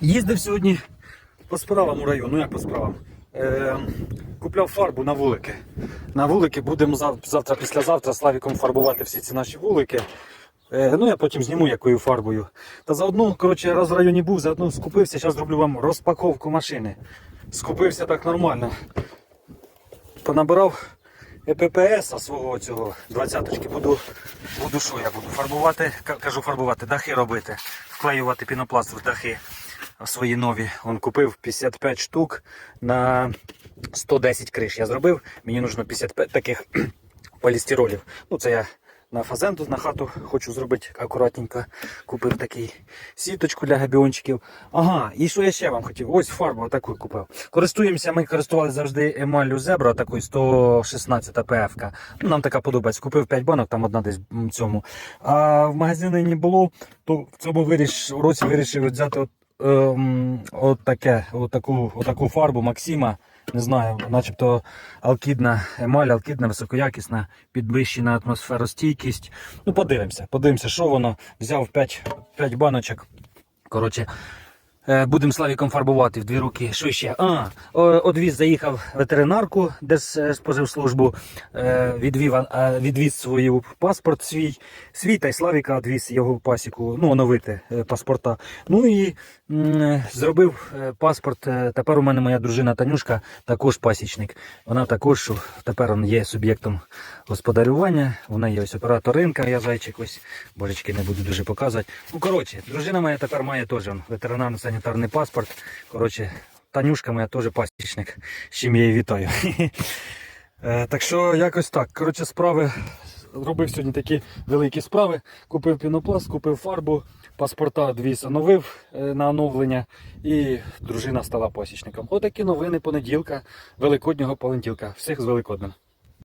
Їздив сьогодні по справам у район, ну як по справам. Е, купляв фарбу на вулики. На вулики будемо завтра, післязавтра Славіком фарбувати всі ці наші вулики. Е, ну я потім зніму якою фарбою. Та заодно, коротше, раз в районі був, заодно скупився, зараз зроблю вам розпаковку машини. Скупився так нормально. Понабирав ЕППС свого цього 20-ки. Буду, буду що я буду фарбувати, кажу фарбувати, дахи робити, вклеювати пінопласт в дахи свої нові. Он купив 55 штук на 110 криш. Я зробив, мені нужно 55 таких полістиролів. Ну це я на фазенду на хату хочу зробити акуратненько. Купив такий сіточку для габіончиків. Ага, і що я ще вам хотів? Ось фарбу таку купив. Користуємося, ми користувалися завжди емаллю зебра, такою 116 ПФ. Ну, нам така подобається. Купив 5 банок, там одна десь в цьому. А в магазині не було, то в цьому виріш, році вирішив взяти от, ем, от таке, от таку, от таку фарбу Максима. Не знаю, начебто алкідна емаль, алкідна, високоякісна, підвищена атмосферостійкість. Ну, подивимося, подивимося, що воно. Взяв 5, 5 баночок. Коротше, будемо Славіком фарбувати в дві руки. Ще? А, одвіз заїхав ветеринарку, де з споживслужбу, е, відвів, відвіз свою паспорт свій, свій та й Славіка відвіз його пасіку, ну, оновити е, паспорта. Ну і зробив е, паспорт. е, Тепер у мене моя дружина Танюшка також пасічник. Вона також тепер є суб'єктом господарювання. Вона є ось оператор ринка, я зайчик ось. Божечки не буду дуже показувати. Ну, коротше, дружина моя тепер має теж он, ветеринарно-санітарний паспорт. Коротше, Танюшка моя теж пасічник, з чим я її вітаю. Е, Так що якось так. Коротше, справи. Робив сьогодні такі великі справи. Купив пінопласт, купив фарбу, паспорта дві оновив е, на оновлення, і дружина стала пасічником. Отакі новини понеділка, великоднього понеділка. Всіх з Великоднем.